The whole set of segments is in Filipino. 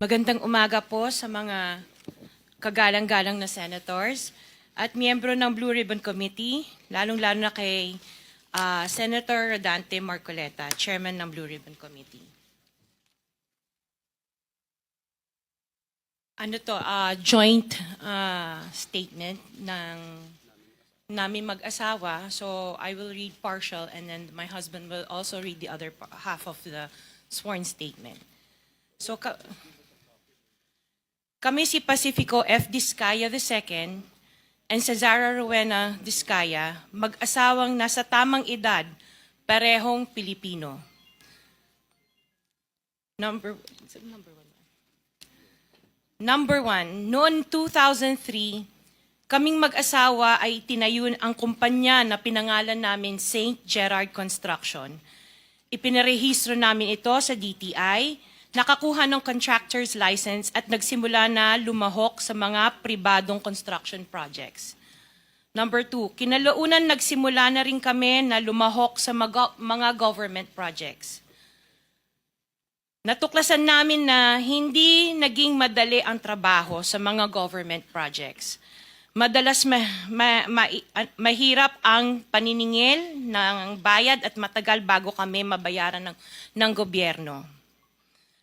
Magandang umaga po sa mga kagalang-galang na senators at miyembro ng Blue Ribbon Committee, lalong-lalo na kay ah, Senator Rodante Marcoleta, Chairman ng Blue Ribbon Committee. Ano to, ah, joint ah, statement ng namin mag-asawa. So I will read partial and then my husband will also read the other half of the sworn statement. So kami si Pacifico F. Discaya II and Cesara Rowena Discaya, mag-asawang nasa tamang edad, parehong Pilipino. Number, number one? Number one, noon 2003, kaming mag-asawa ay tinayun ang kumpanya na pinangalan namin St. Gerard Construction. Ipinarehistro namin ito sa DTI, nakakuha ng contractor's license at nagsimula na lumahok sa mga pribadong construction projects. Number two, kinalaunan nagsimula na rin kami na lumahok sa mga, mga government projects. Natuklasan namin na hindi naging madali ang trabaho sa mga government projects. Madalas ma, ma- ma- mahirap ang paniningil ng bayad at matagal bago kami mabayaran ng, ng gobyerno.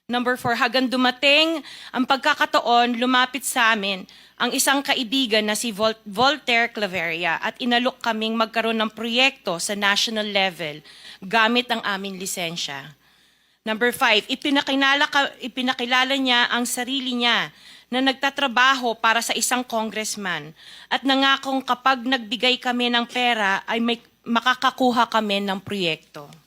Number four, hagang dumating ang pagkakataon, lumapit sa amin ang isang kaibigan na si Vol- Voltaire Claveria at inalok kaming magkaroon ng proyekto sa national level gamit ang aming lisensya. Number five, ipinakilala, ka, ipinakilala niya ang sarili niya na nagtatrabaho para sa isang congressman at nangakong kapag nagbigay kami ng pera ay may, makakakuha kami ng proyekto.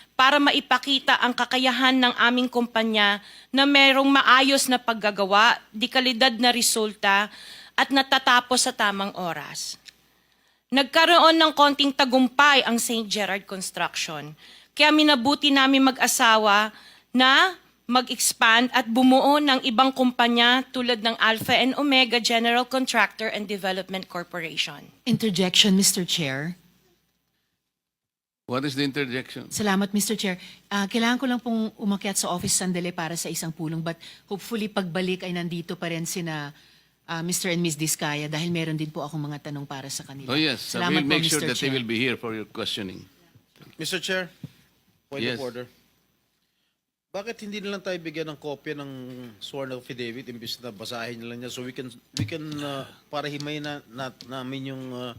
para maipakita ang kakayahan ng aming kumpanya na merong maayos na paggagawa, di kalidad na resulta, at natatapos sa tamang oras. Nagkaroon ng konting tagumpay ang St. Gerard Construction. Kaya minabuti namin mag-asawa na mag-expand at bumuo ng ibang kumpanya tulad ng Alpha and Omega General Contractor and Development Corporation. Interjection, Mr. Chair. What is the interjection? Salamat, Mr. Chair. Ah, kailangan ko lang pong umakyat sa office sandali para sa isang pulong but hopefully pagbalik ay nandito pa rin sina ah, Mr. and Ms. Diskaya dahil meron din po akong mga tanong para sa kanila. Oh yes, I Salamat will po, make sure Mr. that they Chair. will be here for your questioning. Mr. Chair, point Yes. of order. Bakit hindi na lang tayo bigyan ng kopya ng sworn affidavit imbis na basahin nila niya so we can we can uh, para himay na, na namin yung uh,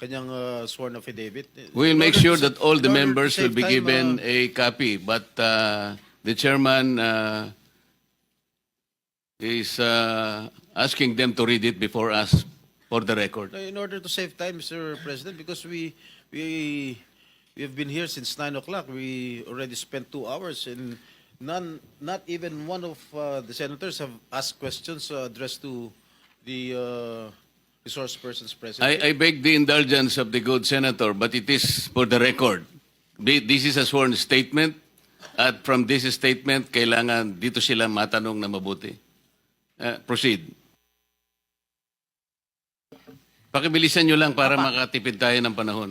kanyang uh, sworn affidavit. We will In make sure that all the members will be given uh, a copy, but uh, the chairman uh, is uh, asking them to read it before us for the record. in order to save time, Mr. President, because we we we have been here since nine o'clock. We already spent two hours, and none, not even one of uh, the senators have asked questions uh, addressed to the uh, resource persons present. I, I beg the indulgence of the good senator, but it is for the record. Thi- This is a sworn statement, at from this statement, kailangan dito sila matanong na mabuti. Uh, proceed. Pakibilisan nyo lang para makatipid tayo ng panahon.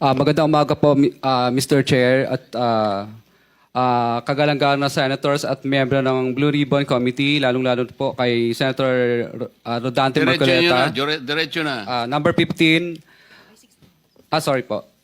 Ah, magandang umaga po, mi- ah, Mr. Chair at ah, ah, kagalang-galang na senators at miyembro ng Blue Ribbon Committee, lalong-lalo po kay Senator Rodante Diretso nyo na, Marcoleta. dire- diretso na. Ah, number 15. Ah, sorry po.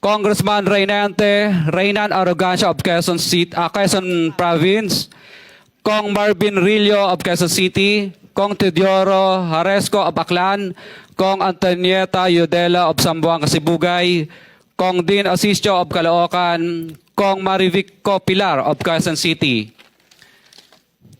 Congressman Reynante Reynan Arrogancia of Quezon, City, ah, Quezon Province, Kong Marvin Rillo of Quezon City, Kong Teodoro Haresco of Aklan, Kong Antonieta Yudela of Sambuanga, Sibugay, Kong Dean Asisio of Caloocan, Kong Marivic Pilar of Quezon City.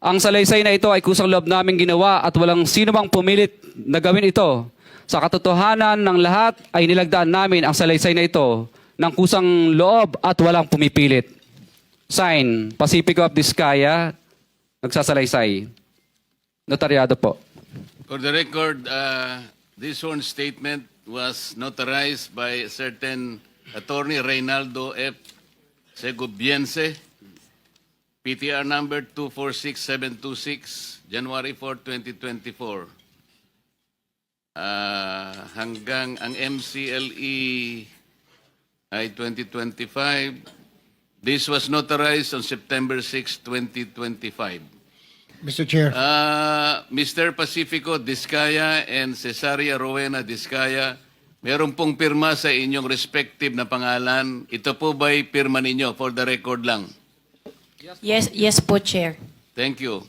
Ang salaysay na ito ay kusang loob namin ginawa at walang sino mang pumilit na gawin ito. Sa katotohanan ng lahat ay nilagdaan namin ang salaysay na ito ng kusang loob at walang pumipilit. Sign, Pacifico of Vizcaya, nagsasalaysay. Notaryado po. For the record, uh, this sworn statement was notarized by certain attorney Reynaldo F. Segubiense, PTR number 246726, January 4, 2024. Uh, hanggang ang MCLE ay 2025. This was notarized on September 6, 2025. Mr. Chair, Uh, Mr. Pacifico Discaya and Cesaria Rowena Discaya Meron pong pirma sa inyong respective na pangalan. Ito po ba'y pirma ninyo? For the record lang. Yes, yes po, Chair. Thank you.